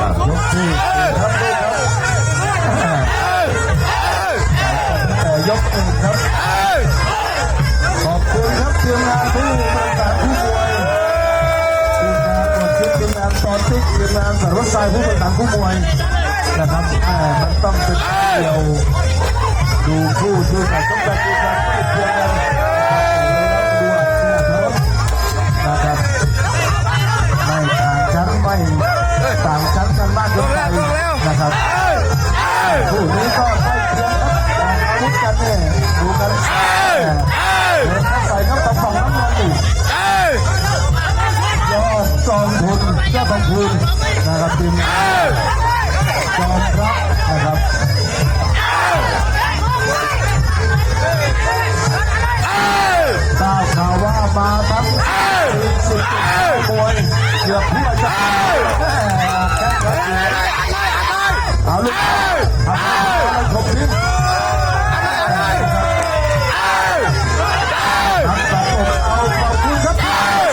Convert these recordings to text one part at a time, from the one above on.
ยกที่ครับลูกครับแต่ยกครับ ขอบคุณครับทีมงานผู้บริการผู้มวยทีมงานตัวทิพทีมงานตอนติ๊กทีมงานสารวัตรสายผู้บริการผู้มวยนะครับมันต้องเป็น มวยเกือบทั่วจะแม่แค่ครับเอาลูกทำให้ครบทิ้งทำแบบเอาขอบคุณครับ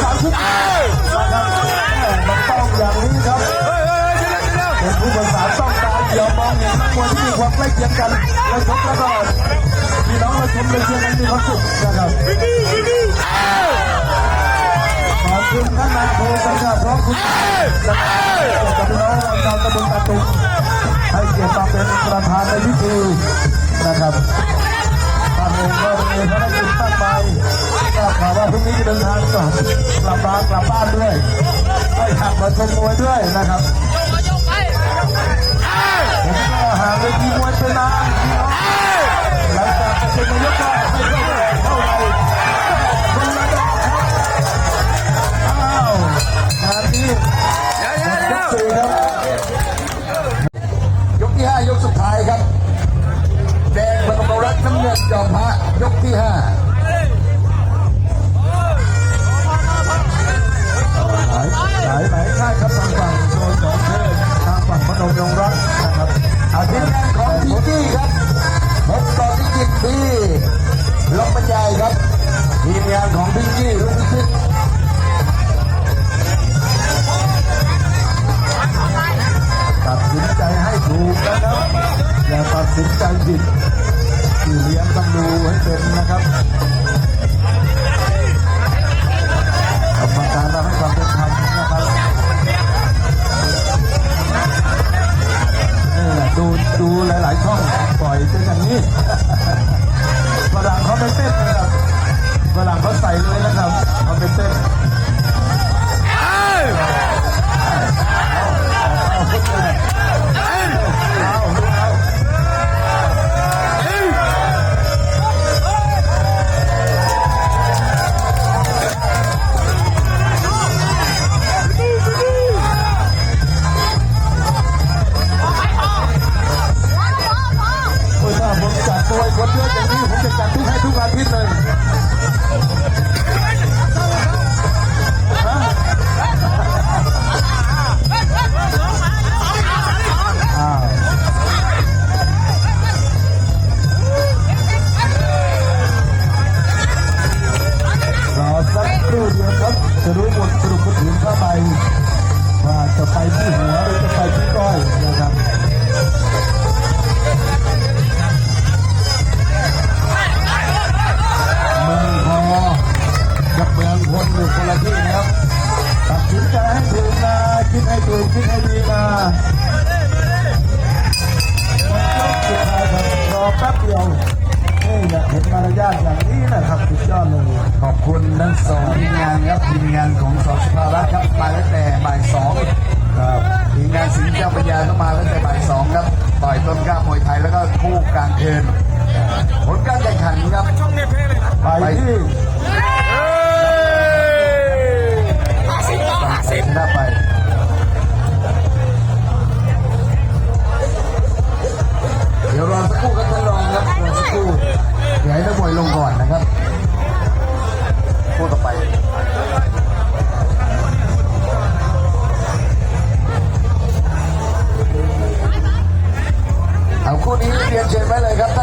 สามทุกนะครับต้องอย่างนี้ครับเป็นผู้บริหาต้องตาเดียวมองเห็นนักมวยที่มีความใกล้เคียงกันและชกแล้วก็พี่น้องและชมและเชียร์กันมีความสุขนะครับ คุณท่านนายอำเภอสังกัดพร้อมคุณนะครับกับน้องชาวตำบลตาตุงให้เกียรติมาเป็นประธานในพิธีนะครับท่านเองก็มีภารกิจตั้งไปก็ข่าวว่าพรุ่งนี้จะเดินทางกลับกลับบ้านกลับบ้านด้วยให้ขับมาชมมวยด้วยนะครับผมก็หาเวทีมวยไปนาน ยกสี่ครับ ยกที่ห้ายกสุดท้ายครับ แดงพนมรัตน์น้ำเงินจอมพระยกที่ห้าหลายหลายหลายค่ายครับทางฝั่งโซนของเทพทางฝั่งพนมยงรัตน์นะครับอาทิตย์งานของพิงกี้ครับพบต่อพิจิตรที่ลงบรรยายครับทีมงานของพิงกี้รุ่งพิชิตตั ดูหลาย ๆ ช่องปล่อยเป็นอย่างนี้ฝรั่งเขาไม่เต้นนะครับฝรั่งเขาใส่เลยนะครับ ครับจะรู้บทสรุปถึงข้าไปว่าจะไปที่หัวหรือจะไปที่ก้อยนะครับเมืองพอกับเมืองพลอยู่คนละที่นะครับตัดสินใจให้ถูกนะคิดให้ถูกคิดให้ดีนะสุดท้ายครับรอแป๊บเดียวนี่แหละเห็นมารยาทอย่าง สองทีมงานครับทีมงานของสอสภารัตน์ครับมาตั้งแต่บ่ายสองครับทีมงานสิงห์เจ้าปัญญาก็มาตั้งแต่บ่ายสองครับต่อยต้นกล้ามวยไทยแล้วก็คู่กลางเทินผลการแข่งขันครับไปที่ Dale,